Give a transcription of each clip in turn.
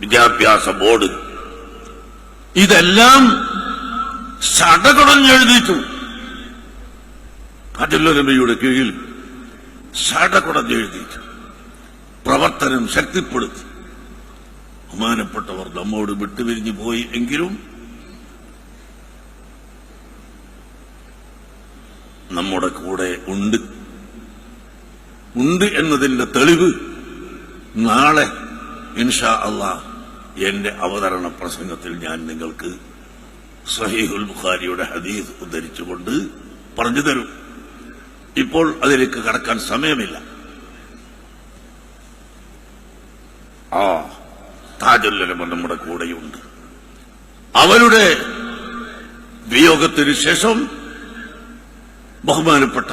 വിദ്യാഭ്യാസ ബോർഡ്. ഇതെല്ലാം സടകുടഞ്ഞെഴുതിയിട്ടു അതിലൊരുമയുടെ കീഴിൽ സടകുടഞ്ഞെഴുതിയിട്ടു പ്രവർത്തനം ശക്തിപ്പെടുത്തി. ബഹുമാനപ്പെട്ടവർ നമ്മോട് വിട്ടുപിരിഞ്ഞു പോയി എങ്കിലും നമ്മുടെ കൂടെ ഉണ്ട്. ഉണ്ട് എന്നതിന്റെ തെളിവ് നാളെ ഇൻഷാ അള്ളാ എന്റെ അവതരണ പ്രസംഗത്തിൽ ഞാൻ നിങ്ങൾക്ക് സഹീഹുൽ ബുഖാരിയുടെ ഹദീസ് ഉദ്ധരിച്ചുകൊണ്ട് പറഞ്ഞു തരും. ഇപ്പോൾ അതിലേക്ക് കടക്കാൻ സമയമില്ല. ആ താജുല്ലമ നമ്മുടെ കൂടെയുണ്ട്. അവരുടെ വിയോഗത്തിന് ശേഷം ബഹുമാനപ്പെട്ട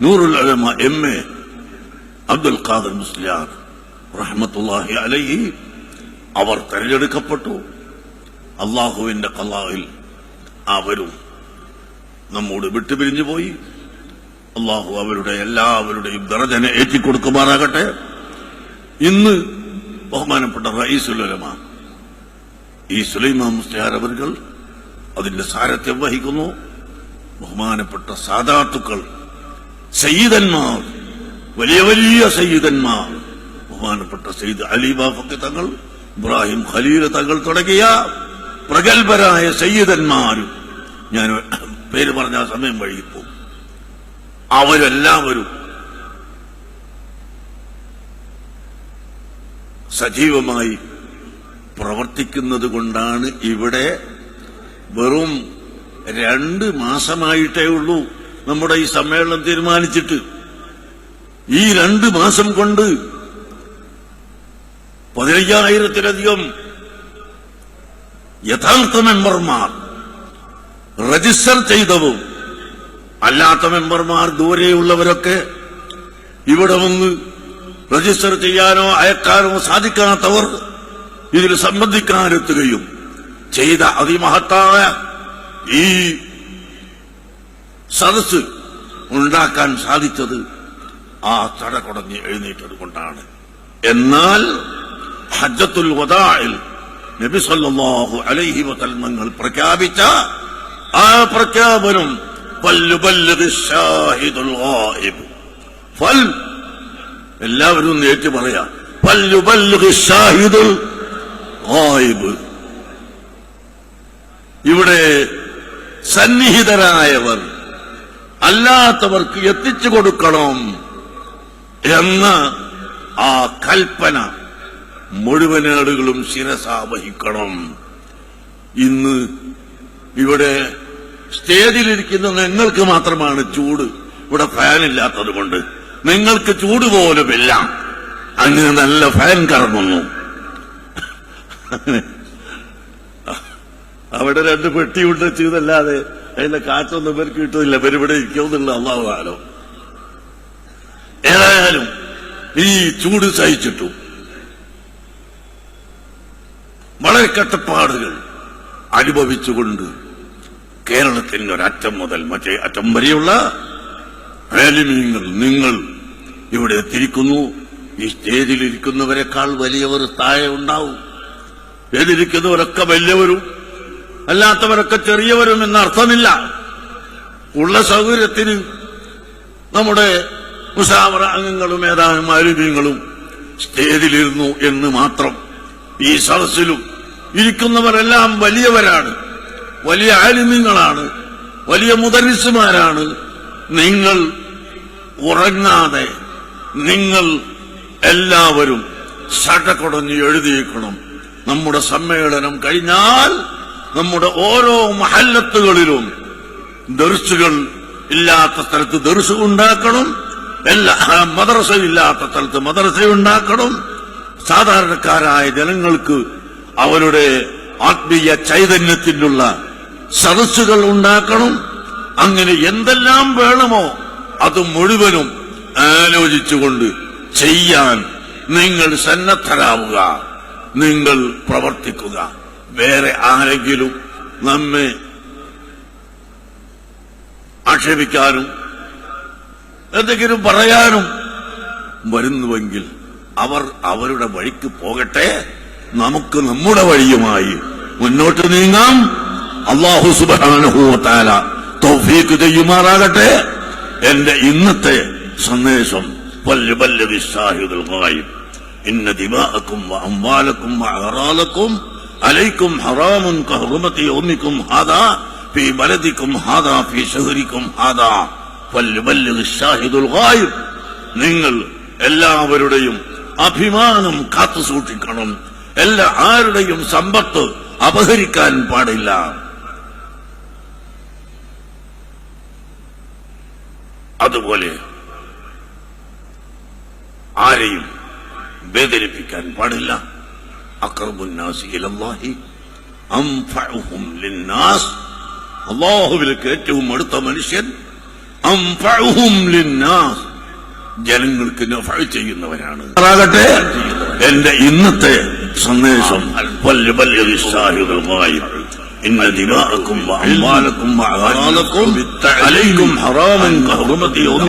നൂറുൽ അലമ എം എ അബ്ദുൽ ഖാദർ മുസ്ലിയാർ റഹ്മത്തുല്ലാഹി അലൈഹി അവർ തെരഞ്ഞെടുക്കപ്പെട്ടു. അള്ളാഹുവിന്റെ കലാഹിൽ അവരും നമ്മോട് വിട്ടുപിരിഞ്ഞു പോയി. അള്ളാഹു അവരുടെ എല്ലാവരുടെയും ദറജനെ ഏറ്റിക്കൊടുക്കുമാറാകട്ടെ. ഇന്ന് ബഹുമാനപ്പെട്ട റയീസുലമ ഈ സുലൈമാ മുസ്ലിയാർ അവർകൾ അതിന്റെ സാരഥ്യം വഹിക്കുന്നു. ബഹുമാനപ്പെട്ട സാധാത്തുക്കൾ സയ്യിദന്മാർ വലിയ വലിയ സയ്യിദന്മാർ ബഹുമാനപ്പെട്ട സയ്യിദ് അലി തങ്ങൾ ഇബ്രാഹിം ഖലീൽ തങ്ങൾ തുടങ്ങിയ പ്രഗത്ഭരായ സയ്യിദന്മാരും ഞാൻ പേര് പറഞ്ഞ സമയം വൈകിപ്പോ അവരെല്ലാവരും സജീവമായി പ്രവർത്തിക്കുന്നത് കൊണ്ടാണ് ഇവിടെ വെറും രണ്ട് മാസമായിട്ടേ ഉള്ളൂ നമ്മുടെ ഈ സമ്മേളനം തീരുമാനിച്ചിട്ട്. ഈ രണ്ട് മാസം കൊണ്ട് പതിനയ്യായിരത്തിലധികം യഥാർത്ഥ മെമ്പർമാർ രജിസ്റ്റർ ചെയ്തവും അല്ലാത്ത മെമ്പർമാർ ദൂരെയുള്ളവരൊക്കെ ഇവിടെ വന്ന് രജിസ്റ്റർ ചെയ്യാനോ അയക്കാനോ സാധിക്കാത്തവർ ഇതിൽ സംബന്ധിക്കാനെത്തുകയും ചെയ്ത അതിമഹത്തായ ഈ സദസ് ഉണ്ടാക്കാൻ സാധിച്ചത് ആ തടകുടഞ്ഞ് എഴുന്നേറ്റത് കൊണ്ടാണ്. എന്നാൽ ഹജ്ജത്തുൽ വദാഇൽ നബി സല്ലല്ലാഹു അലൈഹി വസല്ലം പ്രഖ്യാപിച്ച ആ പ്രഖ്യാപനം ഫൽ എല്ലാവരും നേറ്റ് പറയാ ഇവിടെ സന്നിഹിതരായവർ അല്ലാത്തവർക്ക് എത്തിച്ചു കൊടുക്കണം എന്ന ആ കൽപ്പന മുഴുവൻ ആളുകളും ശിരസ വഹിക്കണം. ഇന്ന് ഇവിടെ സ്റ്റേജിലിരിക്കുന്ന നിങ്ങൾക്ക് മാത്രമാണ് ചൂട്. ഇവിടെ ഫാൻ ഇല്ലാത്തത് കൊണ്ട് നിങ്ങൾക്ക് ചൂട് പോലുമില്ല. അങ്ങനെ നല്ല ഫാൻ കറങ്ങുന്നു. അവിടെ രണ്ട് പെട്ടിയുണ്ട് ചെയ്തല്ലാതെ അതിന്റെ കാറ്റൊന്നും ഇവർക്ക് കിട്ടുന്നില്ല. ഇവരിവിടെ ഇരിക്കുമെന്നുള്ള ആലോ. ഏതായാലും ഈ ചൂട് സഹിച്ചിട്ടു. കഷ്ടപ്പാടുകൾ അനുഭവിച്ചുകൊണ്ട് കേരളത്തിന്റെ ഒരറ്റം മുതൽ മറ്റേ അറ്റം വരെയുള്ള ആലിമീങ്ങൾ നിങ്ങൾ ഇവിടെ എത്തിയിരിക്കുന്നു. ഈ സ്റ്റേജിൽ ഇരിക്കുന്നവരെക്കാൾ വലിയവർ താഴെ ഉണ്ടാവും. എതിരിക്കുന്നവരൊക്കെ വലിയവരും അല്ലാത്തവരൊക്കെ ചെറിയവരും എന്ന അർത്ഥമില്ല. ഉള്ള സൗകര്യത്തിന് നമ്മുടെ മുസാവറ അംഗങ്ങളും ഏതാനും മാലിന്യങ്ങളും സ്റ്റേജിലിരുന്നു എന്ന് മാത്രം ഈ സദസ്സിലും ഇരിക്കുന്നവരെല്ലാം വലിയവരാണ്. വലിയ ആലിമ്യങ്ങളാണ് വലിയ മുദരിസുമാരാണ്. നിങ്ങൾ ഉറങ്ങാതെ നിങ്ങൾ എല്ലാവരും സടകൊടഞ്ഞ് എഴുതിയേക്കണം. നമ്മുടെ സമ്മേളനം കഴിഞ്ഞാൽ നമ്മുടെ ഓരോ മഹല്ലത്തുകളിലും ദർസുകൾ ഇല്ലാത്ത സ്ഥലത്ത് ദർസ് ഉണ്ടാക്കണം. എല്ലാ മദ്രസ ഇല്ലാത്ത സ്ഥലത്ത് മദ്രസ ഉണ്ടാക്കണം. സാധാരണക്കാരായ ജനങ്ങൾക്ക് അവരുടെ ആത്മീയ ചൈതന്യത്തിനുള്ള സദസ്സുകൾ ഉണ്ടാക്കണം. അങ്ങനെ എന്തെല്ലാം വേണമോ അത് മുഴുവനും ആലോചിച്ചുകൊണ്ട് ചെയ്യാൻ നിങ്ങൾ സന്നദ്ധരാവുക. നിങ്ങൾ പ്രവർത്തിക്കുക. വേറെ ആരെങ്കിലും നമ്മെ ആക്ഷേപിക്കാനും എന്തെങ്കിലും പറയാനും വരുന്നുവെങ്കിൽ അവർ അവരുടെ വഴിക്ക് പോകട്ടെ? നമുക്ക് നമ്മുടെ വഴിയുമായി മുന്നോട്ട് നീങ്ങാം. അള്ളാഹു സുബാനുഭൂത്താല തൗഫീക്ക് ചെയ്യുമാറാകട്ടെ. എന്റെ ഇന്നത്തെ സന്ദേശം ഇന്ന ദിമാഅക്കും അമ്പാലക്കും അഹറാലക്കും അലൈക്കും ഹറാമുൻ കഹറുമത്തി ഒന്നിക്കും ഹാദാ പി ബലദിക്കും ഹാദാ പി ഹാദാ. വല്യ വല്യ വിശാഹിദുൽ ഗായിബ് നിങ്ങൾ എല്ലാവരുടെയും അഭിമാനം കാത്തു സൂക്ഷിക്കണം എല്ലാ ആരുടെയും സമ്പത്ത് അപഹരിക്കാൻ പാടില്ല. അതുപോലെ ആരെയും വേദനിപ്പിക്കാൻ പാടില്ല. അള്ളാഹുവിലേക്ക് ഏറ്റവും അടുത്ത മനുഷ്യൻ ജനങ്ങൾക്ക് ചെയ്യുന്നവരാണ് എന്റെ ഇന്നത്തെ സന്ദേശം വല്യ വല്യ വിശാഹിദുൽ ഗായിബ് إن دماءكم وأموالكم وأعراضكم عليكم حرام كحرمة يوم